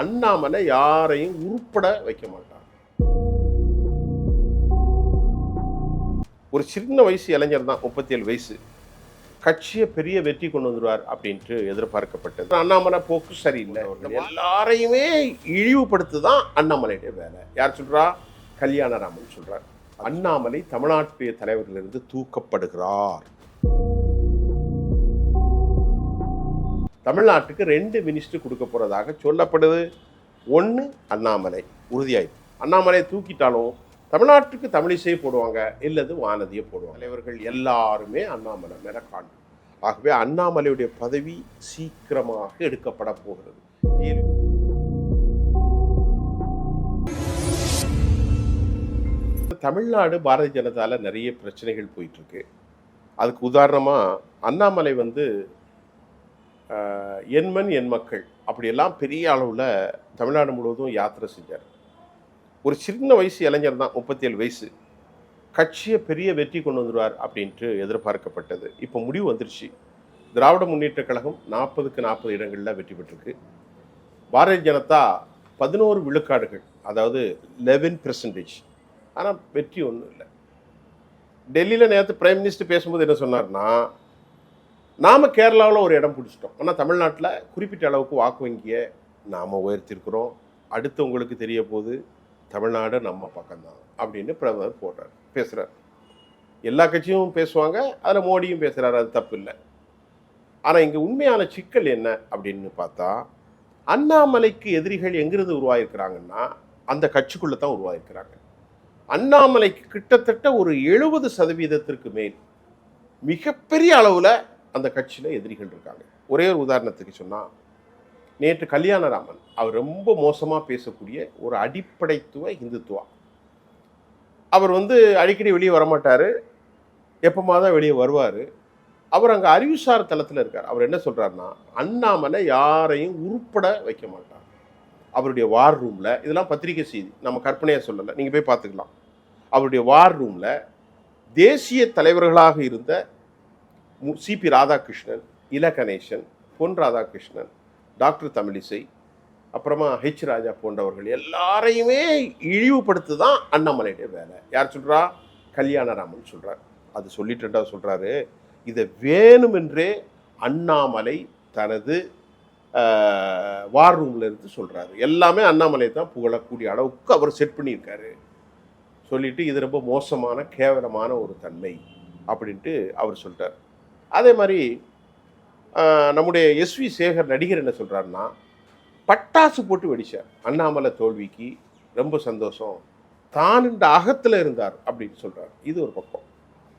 அண்ணாமலை யாரையும் உருப்பட வைக்க மாட்டார். ஒரு சின்ன வயசு இளைஞர் தான் முப்பத்தி ஏழு வயசு. கட்சியை பெரிய வெற்றி கொண்டு வந்துடுவார் அப்படின்ட்டு எதிர்பார்க்கப்பட்டது. அண்ணாமலை போக்கு சரியில்லை. எல்லாரையுமே இழிவுபடுத்து தான் அண்ணாமலையுடைய வேலை. யார் சொல்கிறா கல்யாணராமன் சொல்கிறார் அண்ணாமலை தமிழ்நாட்டுடைய தலைவர்களிலிருந்து தூக்கப்படுகிறார். தமிழ்நாட்டுக்கு ரெண்டு மினிஸ்டர் கொடுக்க போகிறதாக சொல்லப்படுது. ஒன்று அண்ணாமலை உறுதியாயிடுச்சு அண்ணாமலையை தூக்கிட்டாலும் தமிழ்நாட்டுக்கு தமிழிசையை போடுவாங்க இல்லது வானதியை போடுவாங்க. தலைவர்கள் எல்லாருமே அண்ணாமலை மேலே காணும் ஆகவே அண்ணாமலையுடைய பதவி சீக்கிரமாக எடுக்கப்பட போகிறது. தமிழ்நாடு பாரதிய ஜனதால நிறைய பிரச்சனைகள் போயிட்டுருக்கு அதுக்கு உதாரணமாக அண்ணாமலை வந்து எண்மண் என் மக்கள். அப்படியெல்லாம் பெரிய அளவில் தமிழ்நாடு முழுவதும் யாத்திரை செஞ்சார். ஒரு சின்ன வயசு இளைஞர் தான் முப்பத்தேழு வயசு. கட்சியை பெரிய வெற்றி கொண்டு வந்துடுவார் அப்படின்ட்டு எதிர்பார்க்கப்பட்டது. இப்போ முடிவு வந்துருச்சு. திராவிட முன்னேற்றக் கழகம் நாற்பதுக்கு நாற்பது இடங்களில் வெற்றி பெற்றிருக்கு. பாரதிய ஜனதா பதினோரு விழுக்காடுகள் அதாவது லெவன் பெர்சன்டேஜ் ஆனால் வெற்றி ஒன்றும் இல்லை. டெல்லியில் நேற்று பிரைம் மினிஸ்டர் பேசும்போது என்ன சொன்னார்னா நாம் கேரளாவில் ஒரு இடம் பிடிச்சிட்டோம். ஆனால் தமிழ்நாட்டில் குறிப்பிட்ட அளவுக்கு வாக்கு வங்கியை நாம் உயர்த்திருக்கிறோம். அடுத்து உங்களுக்கு தெரிய போது தமிழ்நாடு நம்ம பக்கம்தான் அப்படின்னு பிரதமர் போடுறார் பேசுகிறார் எல்லா கட்சியும் பேசுவாங்க அதில் மோடியும் பேசுகிறாரு அது தப்பு இல்லை. ஆனால் இங்கே உண்மையான சிக்கல் என்ன அப்படின்னு பார்த்தா அண்ணாமலைக்கு எதிரிகள் எங்கிருந்து உருவாயிருக்கிறாங்கன்னா அந்த கட்சிக்குள்ளே தான் உருவாயிருக்கிறாங்க. அண்ணாமலைக்கு கிட்டத்தட்ட ஒரு எழுபது சதவீதத்திற்கு மேல் மிகப்பெரிய அளவில் அந்த கட்சியில் எதிரிகள் இருக்காங்க ஒரே ஒரு உதாரணத்துக்கு சொன்னால் நேற்று கல்யாணராமன் அவர் ரொம்ப மோசமாக பேசக்கூடிய ஒரு அடிப்படைத்துவ இந்துத்துவா. அவர் வந்து அடிக்கடி வெளியே வரமாட்டார். எப்போமா தான் வெளியே வருவார். அவர் அங்கே அறிவுசார் தளத்தில் இருக்கார். அவர் என்ன சொல்கிறாருன்னா அண்ணாமலை யாரையும் உருப்பட வைக்க மாட்டார். அவருடைய வார் ரூமில் இதெல்லாம் பத்திரிகை செய்தி நம்ம கற்பனையாக சொல்லலை. நீங்கள் போய் பார்த்துக்கலாம். அவருடைய வார் ரூமில் தேசிய தலைவர்களாக இருந்த சிபி ராதாகிருஷ்ணன் இல கணேசன் பொன் ராதாகிருஷ்ணன் டாக்டர் தமிழிசை அப்புறமா ஹெச் ராஜா போன்றவர்கள் எல்லாரையுமே இழிவுபடுத்து தான் அண்ணாமலையுடைய வேலை. யார் சொல்கிறா கல்யாணராமன் சொல்கிறார் அது சொல்லிட்டு சொல்கிறாரு இதை வேணுமென்றே அண்ணாமலை தனது வார் ரூமில் இருந்து சொல்கிறாரு எல்லாமே அண்ணாமலை தான் புகழக்கூடிய அளவுக்கு அவர் செட் பண்ணியிருக்காரு. சொல்லிட்டு இது ரொம்ப மோசமான கேவலமான ஒரு தன்மை அப்படின்ட்டு அவர் சொல்லிட்டார் அதே மாதிரி நம்முடைய எஸ்வி சேகர் நடிகர் என்ன சொல்கிறாருன்னா பட்டாசு போட்டு வெடிச்சார். அண்ணாமலை தோல்விக்கு ரொம்ப சந்தோஷம். தான் இந்த அகத்தில் இருந்தார் அப்படின்னு சொல்கிறார் இது ஒரு பக்கம்.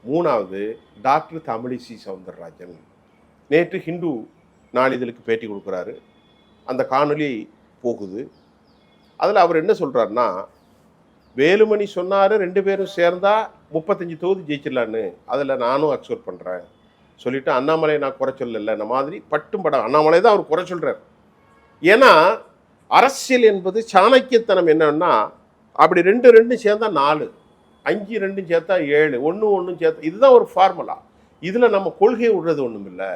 மூணாவது டாக்டர் தமிழிசை சவுந்தரராஜன். நேற்று ஹிந்து நாளிதழுக்கு பேட்டி கொடுக்குறாரு. அந்த காணொளி போகுது. அதில் அவர் என்ன சொல்கிறாருன்னா வேலுமணி சொன்னார் ரெண்டு பேரும் சேர்ந்தா முப்பத்தஞ்சு தொகுதி ஜெயிச்சிடலான்னு. அதில் நானும் அக்செப்ட் பண்ணுறேன் சொல்லிவிட்டு அண்ணாமலை நான் குறை சொல்லல. இந்த மாதிரி பட்டும் படம் அண்ணாமலை தான் அவர் குறை சொல்கிறார் ஏன்னா அரசியல் என்பது சாணக்கியத்தனம் என்னன்னா அப்படி ரெண்டு ரெண்டும் சேர்ந்தா நாலு அஞ்சு ரெண்டும் சேர்த்தா ஏழு ஒன்று ஒன்றும் சேர்த்தா இதுதான் ஒரு ஃபார்முலா இதில் நம்ம கொள்கையை விடுறது ஒன்றும் இல்லை.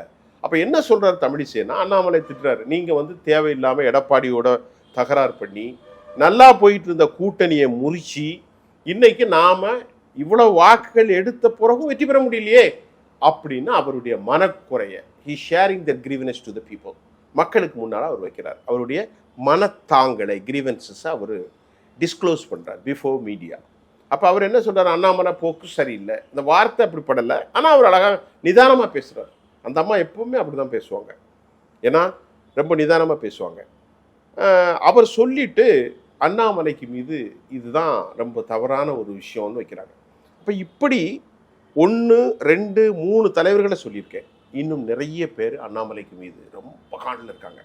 அப்போ என்ன சொல்கிறார் தமிழிசைனா அண்ணாமலை திட்டுறாரு. நீங்கள் வந்து தேவையில்லாமல் எடப்பாடியோட தகராறு பண்ணி நல்லா போயிட்டு இருந்த கூட்டணியை முறிச்சு இன்னைக்கு நாம் இவ்வளோ வாக்குகள் எடுத்த பிறகும் வெற்றி பெற முடியலையே. அப்படின்னு அவருடைய மனக்குறைய he sharing the grievance to the people மக்களுக்கு முன்னால் அவர் வைக்கிறார். அவருடைய மனத்தாங்களை கிரீவன்சஸை அவர் டிஸ்க்ளோஸ் பண்ணுறார் பிஃபோர் மீடியா அப்போ அவர் என்ன சொல்கிறார் அண்ணாமலை போக்கு சரியில்லை. இந்த வார்த்தை அப்படி படலை. ஆனால் அவர் அழகாக நிதானமாக பேசுகிறார் அந்த அம்மா எப்பவுமே அப்படி தான் பேசுவாங்க. ஏன்னா ரொம்ப நிதானமாக பேசுவாங்க. அவர் சொல்லிட்டு அண்ணாமலைக்கு மீது இதுதான் ரொம்ப தவறான ஒரு விஷயம்னு வைக்கிறாங்க. அப்போ இப்படி ஒன்று ரெண்டு மூணு தலைவர்களை சொல்லியிருக்கேன். இன்னும் நிறைய பேர் அண்ணாமலைக்கு மீது ரொம்ப காண்டில் இருக்காங்க.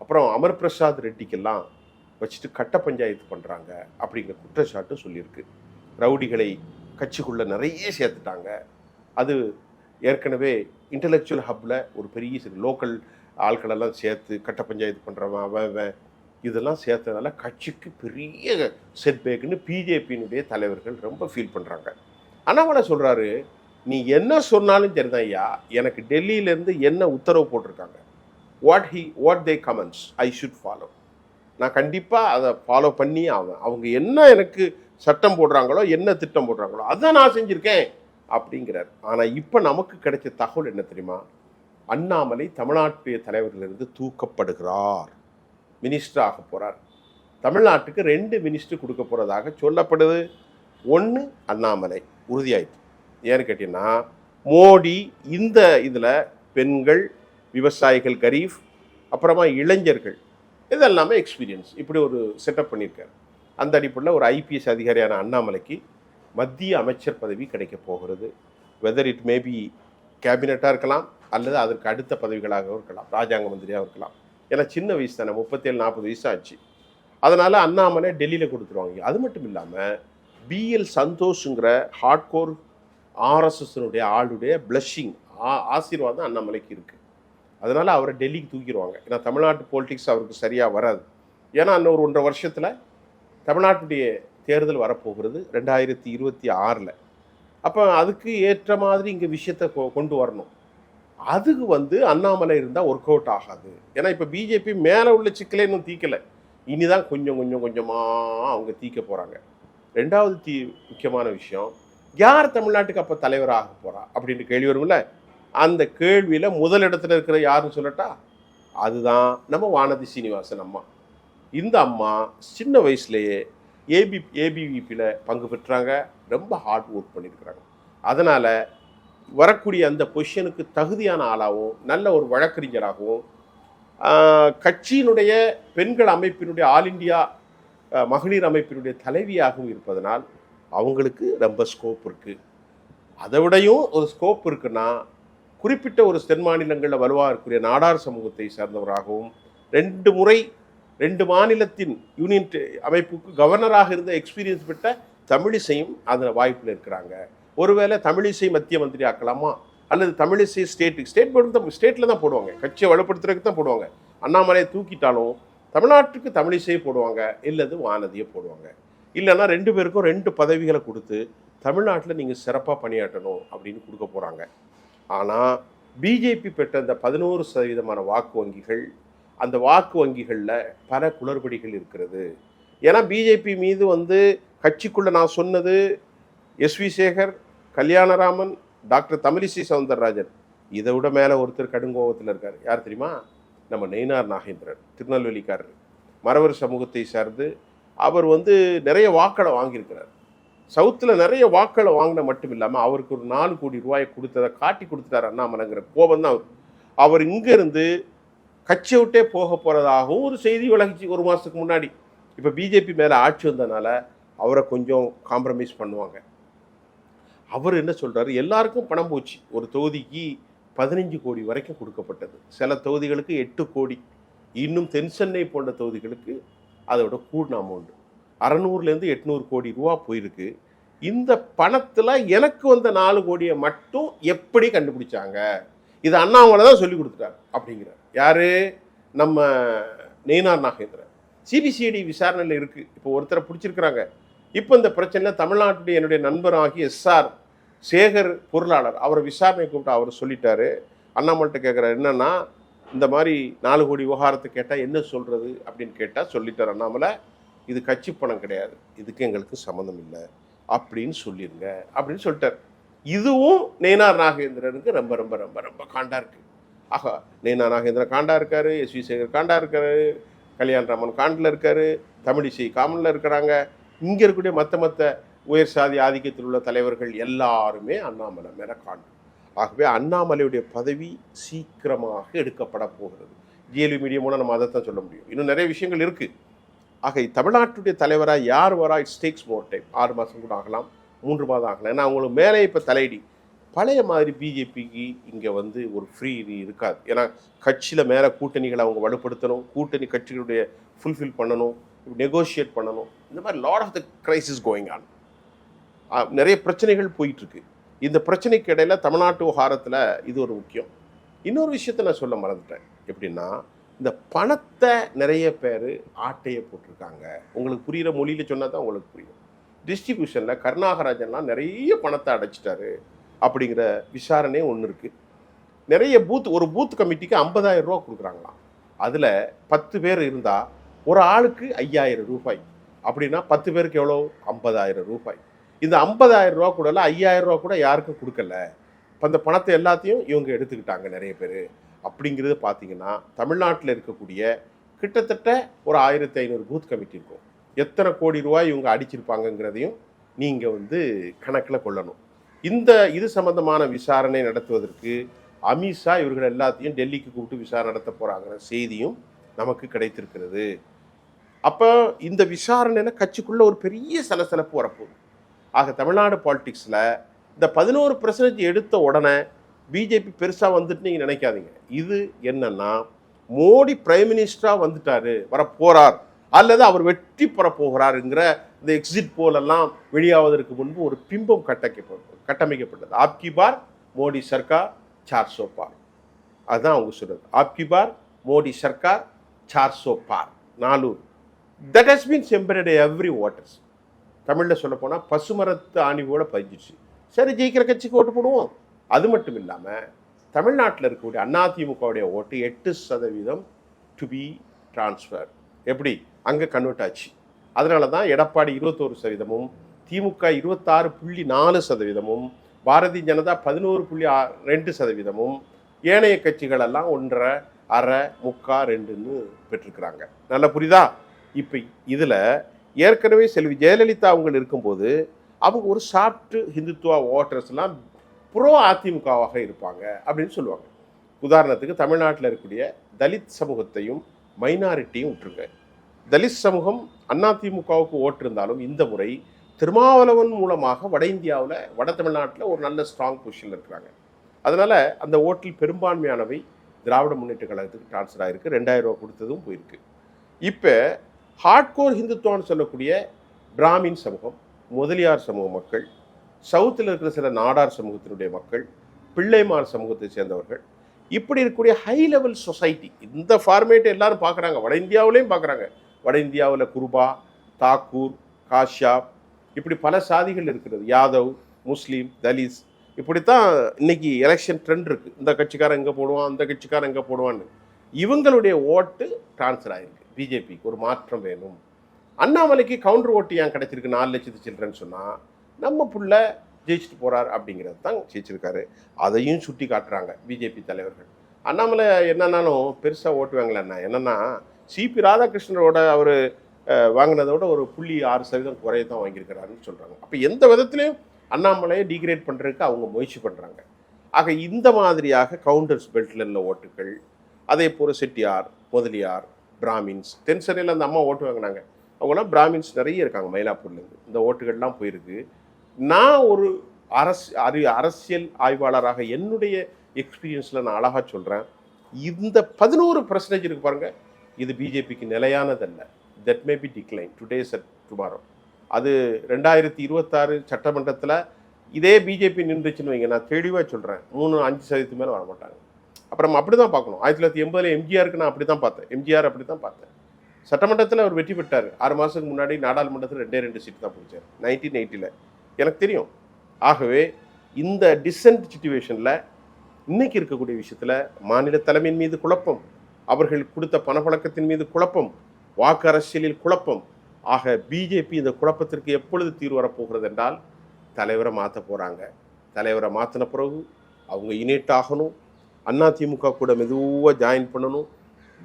அப்புறம் அமர் பிரசாத் ரெட்டிக்கெல்லாம் வச்சுட்டு கட்ட பஞ்சாயத்து பண்ணுறாங்க அப்படிங்கிற குற்றச்சாட்டு சொல்லியிருக்கு. ரவுடிகளை கட்சிக்குள்ளே நிறைய சேர்த்துட்டாங்க. அது ஏற்கனவே இன்டலெக்சுவல் ஹப்பில் ஒரு பெரிய சிறு லோக்கல் ஆட்களெல்லாம் சேர்த்து கட்ட பஞ்சாயத்து பண்ணுறவன் அவன் இதெல்லாம் சேர்த்ததுனால கட்சிக்கு பெரிய செட்பேக்குன்னு பிஜேபியினுடைய தலைவர்கள் ரொம்ப ஃபீல் பண்ணுறாங்க அண்ணாமலை சொல்கிறாரு நீ என்ன சொன்னாலும் சரிதான் ஐயா. எனக்கு டெல்லியிலேருந்து என்ன உத்தரவு போட்டிருக்காங்க? What he what they comments I should follow நான் கண்டிப்பாக அதை ஃபாலோ பண்ணி ஆவேன் அவங்க என்ன எனக்கு சட்டம் போடுறாங்களோ என்ன திட்டம் போடுறாங்களோ அதான் நான் செஞ்சுருக்கேன் அப்படிங்கிறார். ஆனால் இப்போ நமக்கு கிடைச்ச தகவல் என்ன தெரியுமா? அண்ணாமலை தமிழ்நாட்டுடைய தலைவர்களிலிருந்து தூக்கப்படுகிறார். மினிஸ்டர் ஆக போகிறார் தமிழ்நாட்டுக்கு ரெண்டு மினிஸ்டர் கொடுக்க போகிறதாக சொல்லப்படுது. ஒன்று அண்ணாமலை. உறுதியாயிட்டு. ஏன்னு கேட்டிங்கன்னா மோடி இந்த இதில் பெண்கள் விவசாயிகள் கரீஃப் அப்புறமா இளைஞர்கள் இதெல்லாமே எக்ஸ்பீரியன்ஸ் இப்படி ஒரு செட்டப் பண்ணியிருக்காரு. அந்த அடிப்படையில் ஒரு ஐபிஎஸ் அதிகாரியான அண்ணாமலைக்கு மத்திய அமைச்சர் பதவி கிடைக்க போகிறது. வெதர் இட் மேபி கேபினட்டாக இருக்கலாம் அல்லது அதற்கு அடுத்த பதவிகளாகவும் இருக்கலாம் ராஜாங்க மந்திரியாக இருக்கலாம். ஏன்னா சின்ன வயசு தானே முப்பத்தேழு நாற்பது வயசு ஆச்சு. அதனால் அண்ணாமலை டெல்லியில் கொடுத்துருவாங்க. அது மட்டும் இல்லாமல் பிஎல் சந்தோஷுங்கிற ஹார்ட்கோர் ஆர்எஸ்எஸ்னுடைய ஆளுடைய பிளஷிங் ஆசீர்வாதம் அண்ணாமலைக்கு இருக்குது அதனால் அவரை டெல்லிக்கு தூக்கிடுவாங்க. ஏன்னா தமிழ்நாட்டு பொலிட்டிக்ஸ் அவருக்கு சரியாக வராது. ஏன்னா இன்னும் ஒரு ஒன்றரை வருஷத்தில் தமிழ்நாட்டுடைய தேர்தல் வரப்போகிறது ரெண்டாயிரத்தி இருபத்தி ஆறில். அப்போ அதுக்கு ஏற்ற மாதிரி இங்கே விஷயத்தை கொ- கொண்டு வரணும். அதுக்கு வந்து அண்ணாமலை இருந்தால் ஒர்க் அவுட் ஆகாது. ஏன்னா இப்போ பிஜேபி மேலே உள்ள சிக்கலே இன்னும் தீக்கலை. இனிதான் கொஞ்சம் கொஞ்சம் கொஞ்சமாக அவங்க தீக்க போகிறாங்க ரெண்டாவது தீ முக்கியமான விஷயம் யார் தமிழ்நாட்டுக்கு அப்போ தலைவராக போகிறா அப்படின்ட்டு கேள்வி வரும்ல? அந்த கேள்வியில் முதலிடத்துல இருக்கிற யாருன்னு சொல்லட்டா? அதுதான் நம்ம வானதி சீனிவாசன் அம்மா. இந்த அம்மா சின்ன வயசுலேயே ஏபி ஏபிவிபியில் பங்கு பெற்றாங்க. ரொம்ப ஹார்ட் ஒர்க் பண்ணியிருக்கிறாங்க அதனால் வரக்கூடிய அந்த பொசிஷனுக்கு தகுதியான ஆளாகவும் நல்ல ஒரு வழக்கறிஞராகவும் கட்சியினுடைய பெண்கள் அமைப்பினுடைய ஆல் இந்தியா மகளிர் அமைப்பினுடைய தலைவியாகவும் இருப்பதனால் அவங்களுக்கு ரொம்ப ஸ்கோப் இருக்குது அதை விடையும் ஒரு ஸ்கோப் இருக்குன்னா குறிப்பிட்ட ஒரு தென் மாநிலங்களில் வலுவாக இருக்கக்கூடிய நாடார் சமூகத்தை சேர்ந்தவராகவும் ரெண்டு முறை ரெண்டு மாநிலத்தின் யூனியன் டெ- அமைப்புக்கு கவர்னராக இருந்த எக்ஸ்பீரியன்ஸ் பெற்ற தமிழிசையும் அதில் வாய்ப்பில் இருக்கிறாங்க. ஒருவேளை தமிழிசை மத்திய மந்திரி ஆக்கலாமா அல்லது தமிழிசை ஸ்டேட்டுக்கு ஸ்டேட் போர்டு தான் ஸ்டேட்டில் தான் போடுவாங்க. கட்சியை வலுப்படுத்துறதுக்கு தான் போடுவாங்க. அண்ணாமலையை தூக்கிட்டாலும் தமிழ்நாட்டுக்கு தமிழிசையை போடுவாங்க இல்லது வானதியை போடுவாங்க. இல்லைன்னா ரெண்டு பேருக்கும் ரெண்டு பதவிகளை கொடுத்து தமிழ்நாட்டில் நீங்கள் சிறப்பாக பணியாற்றணும் அப்படின்னு கொடுக்க போகிறாங்க ஆனால் பிஜேபி பெற்ற அந்த பதினோரு சதவீதமான வாக்கு வங்கிகள் அந்த வாக்கு வங்கிகளில் பல குளறுபடிகள் இருக்கிறது. ஏன்னா பிஜேபி மீது வந்து கட்சிக்குள்ளே நான் சொன்னது எஸ்வி சேகர் கல்யாணராமன் டாக்டர் தமிழிசை சவுந்தரராஜன். இதை விட மேலே ஒருத்தர் கடுங்கோபத்தில் இருக்கார். யார் தெரியுமா? நம்ம நெய்னார் நாகேந்திரன் திருநெல்வேலிக்காரர். மறவர் சமூகத்தை சார்ந்து அவர் வந்து நிறைய வாக்களை வாங்கியிருக்கிறார். சவுத்தில் நிறைய வாக்களை வாங்கின மட்டும் இல்லாமல் அவருக்கு ஒரு நாலு கோடி ரூபாயை கொடுத்ததை காட்டி கொடுத்துட்டார் அண்ணாமலைங்கிற கோபம் தான் அவர் அவர் இங்கேருந்து கட்சியை விட்டே போக போகிறதாகவும் ஒரு செய்தி விலகிச்சு ஒரு மாதத்துக்கு முன்னாடி. இப்போ பிஜேபி மேலே ஆட்சி வந்தனால அவரை கொஞ்சம் காம்ப்ரமைஸ் பண்ணுவாங்க. அவர் என்ன சொல்கிறாரு எல்லாருக்கும் பணம் போச்சு. ஒரு தொகுதிக்கு பதினஞ்சு கோடி வரைக்கும் கொடுக்கப்பட்டது. சில தொகுதிகளுக்கு எட்டு கோடி. இன்னும் தென் சென்னை போன்ற தொகுதிகளுக்கு அதோட கூடின அமௌண்ட் அறநூறுலேருந்து எட்நூறு கோடி ரூபா போயிருக்கு. இந்த பணத்தில் எனக்கு வந்த நாலு கோடியை மட்டும் எப்படி கண்டுபிடிச்சாங்க? இது அண்ணாமலை தான் சொல்லி கொடுத்துட்டார் அப்படிங்கிறார். யார்? நம்ம நெய்னார் நாகேந்திரன். சிபிசிஐடி விசாரணையில் இருக்குது இப்போ ஒருத்தரை பிடிச்சிருக்கிறாங்க. இப்போ இந்த பிரச்சனையில் தமிழ்நாட்டுடைய என்னுடைய நண்பராகி எஸ்ஆர் சேகர் பொருளாளர் அவரை விசாரணை கூப்பிட்டு அவர் சொல்லிட்டாரு. அண்ணாமல்கிட்ட கேட்குறாரு என்னன்னா இந்த மாதிரி நாலு கோடி விவகாரத்தை கேட்டால் என்ன சொல்கிறது அப்படின்னு கேட்டால் சொல்லிட்டார் அண்ணாமலை. இது கட்சி பணம் கிடையாது. இதுக்கு எங்களுக்கு சம்மந்தம் இல்லை. அப்படின்னு சொல்லிடுங்க அப்படின்னு சொல்லிட்டார். இதுவும் நெய்னார் நாகேந்திரனுக்கு ரொம்ப ரொம்ப ரொம்ப ரொம்ப காண்டா இருக்கு. ஆஹா நெய்னார் நாகேந்திரன் காண்டா இருக்காரு எஸ் வி சேகர் காண்டா இருக்காரு கல்யாணராமன் காண்டில் இருக்காரு தமிழிசை காமனில் இருக்கிறாங்க. இங்கே இருக்கக்கூடிய மற்ற மற்ற உயர் சாதி ஆதிக்கத்தில் உள்ள தலைவர்கள் எல்லாருமே அண்ணாமலை மேலே காணும். ஆகவே அண்ணாமலையுடைய பதவி சீக்கிரமாக எடுக்கப்பட போகிறது. ஜிஎல்வி மீடியம் மூலம் நம்ம அதை தான் சொல்ல முடியும். இன்னும் நிறைய விஷயங்கள் இருக்குது ஆக தமிழ்நாட்டுடைய தலைவராக யார் வரா? இட்ஸ் டேக்ஸ் மோர் டைம் ஆறு மாதம் கூட ஆகலாம். மூன்று மாதம் ஆகலாம். ஏன்னா அவங்களுக்கு மேலே இப்போ தலையடி. பழைய மாதிரி பிஜேபிக்கு இங்கே வந்து ஒரு ஃப்ரீ இது இருக்காது. ஏன்னா கட்சியில் மேலே கூட்டணிகளை அவங்க வலுப்படுத்தணும். கூட்டணி கட்சிகளுடைய ஃபுல்ஃபில் பண்ணணும். நெகோஷியேட் பண்ணணும். இந்த மாதிரி lot of the crisis going on நிறைய பிரச்சனைகள் போயிட்டுருக்கு. இந்த பிரச்சனைக்கு இடையில் தமிழ்நாட்டு விவகாரத்தில் இது ஒரு முக்கியம். இன்னொரு விஷயத்த நான் சொல்ல மறந்துட்டேன். எப்படின்னா இந்த பணத்தை நிறைய பேர் ஆட்டையை போட்டிருக்காங்க. உங்களுக்கு புரிகிற மொழியில் சொன்னால் தான் உங்களுக்கு புரியும். டிஸ்ட்ரிபியூஷனில் கருணாகராஜன்லாம் நிறைய பணத்தை அடைச்சிட்டாரு அப்படிங்கிற விசாரணை ஒன்று இருக்குது நிறைய பூத் ஒரு பூத் கமிட்டிக்கு ஐம்பதாயிரம் ரூபா கொடுக்குறாங்களாம். அதில் பத்து பேர் இருந்தால் ஒரு ஆளுக்கு ஐயாயிரம் ரூபாய். அப்படின்னா பத்து பேருக்கு எவ்வளோ ஐம்பதாயிரம் ரூபாய். இந்த ஐம்பதாயிரம் ரூபா கூட ஐயாயிரம் ரூபா கூட யாருக்கும் கொடுக்கல. இப்போ அந்த பணத்தை எல்லாத்தையும் இவங்க எடுத்துக்கிட்டாங்க நிறைய பேர். அப்படிங்கிறது பார்த்தீங்கன்னா தமிழ்நாட்டில் இருக்கக்கூடிய கிட்டத்தட்ட ஒரு ஆயிரத்தி ஐநூறு பூத் கமிட்டி இருக்கும். எத்தனை கோடி ரூபாய் இவங்க அடிச்சிருப்பாங்கங்கிறதையும் நீங்கள் வந்து கணக்கில் கொள்ளணும். இந்த இது சம்பந்தமான விசாரணை நடத்துவதற்கு அமித்ஷா இவர்கள் எல்லாத்தையும் டெல்லிக்கு கூப்பிட்டு விசாரணை நடத்த போகிறாங்கிற செய்தியும் நமக்கு கிடைத்திருக்கிறது. அப்போ இந்த விசாரணையில் கட்சிக்குள்ளே ஒரு பெரிய சலசலப்பு வரப்போகுது. ஆக தமிழ்நாடு பாலிடிக்ஸில் இந்த பதினோரு பர்சன்டேஜ் எடுத்த உடனே பிஜேபி பெருசாக வந்துட்டு நீங்கள் நினைக்காதீங்க. இது என்னன்னா மோடி பிரைம் மினிஸ்டராக வந்துட்டாரு வரப்போகிறார் அல்லது அவர் வெற்றி பெற போகிறாருங்கிற இந்த எக்ஸிட் போலெல்லாம் வெளியாவதற்கு முன்பு ஒரு பிம்பம் கட்டமைக்க கட்டமைக்கப்பட்டது. ஆப்கி பார் மோடி சர்க்கார் சார் சோ பார் அதுதான் அவங்க சொல்றது. ஆப்கி பார் மோடி சர்க்கார் சார் சோ பார் Nalur that has been separated every waters தமிழில் சொல்ல போனால் பசுமரத்து ஆணிவோட பதிஞ்சிச்சு சரி ஜெயிக்கிற கட்சிக்கு ஓட்டு போடுவோம். அது மட்டும் இல்லாமல் தமிழ்நாட்டில் இருக்கக்கூடிய அதிமுகவுடைய ஓட்டு எட்டு சதவீதம் டு பி டிரான்ஸ்ஃபர் எப்படி? அங்கே கன்வெர்ட் ஆச்சு. அதனால தான் எடப்பாடி இருபத்தோரு சதவீதமும் திமுக இருபத்தாறு புள்ளி நாலு சதவீதமும் பாரதிய ஜனதா பதினோரு புள்ளி ஆ- ரெண்டு சதவீதமும் ஏனைய கட்சிகள் எல்லாம் ஒன்றரை அரை முக்கா ரெண்டுன்னு பெற்றிருக்கிறாங்க. நல்லா புரியுதா? இப்போ இதில் ஏற்கனவே செல்வி ஜெயலலிதா அவங்க இருக்கும்போது அவங்க ஒரு சாஃப்ட் ஹிந்துத்துவா ஓட்டர்ஸ்லாம் ப்ரோ அதிமுகவாக இருப்பாங்க அப்படின்னு சொல்லுவாங்க. உதாரணத்துக்கு தமிழ்நாட்டில் இருக்கக்கூடிய தலித் சமூகத்தையும் மைனாரிட்டியும் விட்டுருங்க. தலித் சமூகம் அதிமுகவுக்கு ஓட்டு இருந்தாலும் இந்த முறை திருமாவளவன் மூலமாக வட இந்தியாவில் வட தமிழ்நாட்டில் ஒரு நல்ல ஸ்ட்ராங் பொசிஷனில் இருக்கிறாங்க. அதனால் அந்த ஓட்டில் பெரும்பான்மையானவை திராவிட முன்னேற்ற கழகத்துக்கு ட்ரான்ஸ்ஃபர் ஆகிருக்கு ரெண்டாயிரம் ரூபா கொடுத்ததும் போயிருக்கு. இப்போ ஹார்ட்கோர் ஹிந்துத்துவான்னு சொல்லக்கூடிய பிராமின் சமூகம் முதலியார் சமூக மக்கள் சவுத்தில் இருக்கிற சில நாடார் சமூகத்தினுடைய மக்கள் பிள்ளைமார் சமூகத்தை சேர்ந்தவர்கள் இப்படி இருக்கக்கூடிய ஹை லெவல் சொசைட்டி இந்த ஃபார்மேட்டை எல்லாரும் பார்க்குறாங்க. வட இந்தியாவிலையும் பார்க்குறாங்க. வட இந்தியாவில் குருபா தாக்கூர் காஷ்யாப் இப்படி பல சாதிகள் இருக்கிறது. யாதவ் முஸ்லீம் தலிஸ் இப்படித்தான் இன்னைக்கு எலெக்ஷன் ட்ரெண்ட் இருக்குது இந்த கட்சிக்காரன் எங்கே போடுவான் அந்த கட்சிக்காரன் எங்கே போடுவான்னு. இவங்களுடைய ஓட்டு ட்ரான்ஸ்ஃபர் ஆகிருக்கு பிஜேபிக்கு ஒரு மாற்றம் வேணும். அண்ணாமலைக்கு கவுண்டர் ஓட்டு ஏன் கிடைச்சிருக்கு? நாலு லட்சத்து சில்ட்ரன் சொன்னால் நம்ம புள்ள ஜெயிச்சுட்டு போகிறார் அப்படிங்கிறது தான் ஜெயிச்சிருக்காரு. அதையும் சுட்டி காட்டுறாங்க பிஜேபி தலைவர்கள். அண்ணாமலை என்னன்னாலும் பெருசாக ஓட்டு வாங்கலண்ணா என்னென்னா சிபி ராதாகிருஷ்ணரோட அவர் வாங்கினதோட ஒரு புள்ளி ஆறு சதவீதம் குறைய தான் வாங்கியிருக்கிறாருன்னு சொல்கிறாங்க அப்போ எந்த விதத்துலையும் அண்ணாமலையை டிகிரேட் பண்ணுறதுக்கு அவங்க முயற்சி பண்ணுறாங்க ஆக இந்த மாதிரியாக கவுண்டர்ஸ் பெல்ட்டில் உள்ள ஓட்டுகள் அதே போல் செட்டியார் முதலியார் பிராமின்ஸ். தென்சென்னையில் அந்த அம்மா ஓட்டு வாங்கினாங்க. அவங்களாம் பிராமின்ஸ் நிறைய இருக்காங்க மயிலாப்பூர்லேருந்து. இந்த ஓட்டுகள்லாம் போயிருக்கு. நான் ஒரு அரசு அறி அரசியல் ஆய்வாளராக என்னுடைய எக்ஸ்பீரியன்ஸில் நான் அழகாக சொல்கிறேன் இந்த பதினோரு பர்சன்டேஜ் இருக்கு பாருங்கள் இது பிஜேபிக்கு நிலையானதல்ல. That may be decline today at tomorrow அது ரெண்டாயிரத்தி இருபத்தாறு சட்டமன்றத்தில் இதே பிஜேபி நின்றுச்சுன்னு வைங்க. நான் தெளிவாக சொல்கிறேன் மூணு அஞ்சு சதவீதத்துக்கு மேலே வர மாட்டாங்க அப்புறம் நம்ம அப்படி தான் பார்க்கணும். ஆயிரத்தி தொள்ளாயிரத்தி எண்பதுல எம்ஜிஆருக்கு நான் அப்படி தான் பார்த்தேன். எம்ஜிஆர் அப்படி தான் பார்த்தேன். சட்டமன்றத்தில் அவர் வெற்றி பெற்றார். ஆறு மாதத்துக்கு முன்னாடி நாடாளுமன்றத்தில் ரெண்டே ரெண்டு சீட் தான் பிடிச்சார் நைன்டீன் எயிட்டியில் எனக்கு தெரியும். ஆகவே இந்த டிசென்ட் சுச்சுவேஷனில் இன்னைக்கு இருக்கக்கூடிய விஷயத்தில் மாநில தலைமையின் மீது குழப்பம் அவர்கள் கொடுத்த பணப்பழக்கத்தின் மீது குழப்பம் வாக்கு அரசியலில் குழப்பம். ஆக பிஜேபி இந்த குழப்பத்திற்கு எப்பொழுது தீர்வு வரப்போகிறது என்றால் தலைவரை மாற்ற போகிறாங்க தலைவரை மாற்றின பிறகு அவங்க யூனிட் ஆகணும் அண்ணா திமுக கூட மெதுவாக ஜாயின் பண்ணணும்.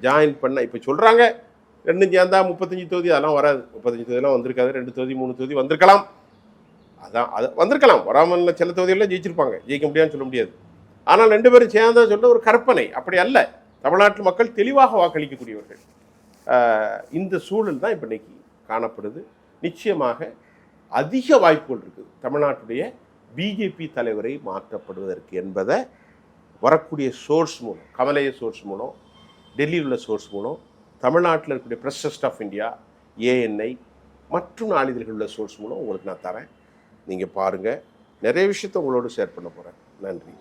ஜாயின் பண்ண இப்போ சொல்கிறாங்க ரெண்டும் சேர்ந்தா முப்பத்தஞ்சு தொகுதி அதெல்லாம் வராது. முப்பத்தஞ்சு தொகுதியெல்லாம் வந்திருக்காது ரெண்டு தொகுதி மூணு தொகுதி வந்திருக்கலாம். அதான் அது வந்திருக்கலாம். வராமல் சில தொகுதிகளில் ஜெயிச்சிருப்பாங்க. ஜெயிக்க முடியாதுன்னு சொல்ல முடியாது. ஆனால் ரெண்டு பேரும் சேர்ந்தா சொல்ல ஒரு கற்பனை. அப்படி அல்ல. தமிழ்நாட்டு மக்கள் தெளிவாக வாக்களிக்கக்கூடியவர்கள். இந்த சூழல் தான் இப்போ இன்னைக்கு காணப்படுது. நிச்சயமாக அதிக வாய்ப்புகள் இருக்குது. தமிழ்நாட்டுடைய பிஜேபி தலைவரை மாற்றப்படுவதற்கு என்பதை வரக்கூடிய சோர்ஸ் மூலம் கமலைய சோர்ஸ் மூலம் டெல்லியில் உள்ள சோர்ஸ் மூலம் தமிழ்நாட்டில் இருக்கக்கூடிய press trust of India ANI மற்றும் நாளிதழ்கள் உள்ள சோர்ஸ் மூலம் உங்களுக்கு நான் தரேன். நீங்கள் பாருங்கள் நிறைய விஷயத்த உங்களோட ஷேர் பண்ண போகிறேன் நன்றி.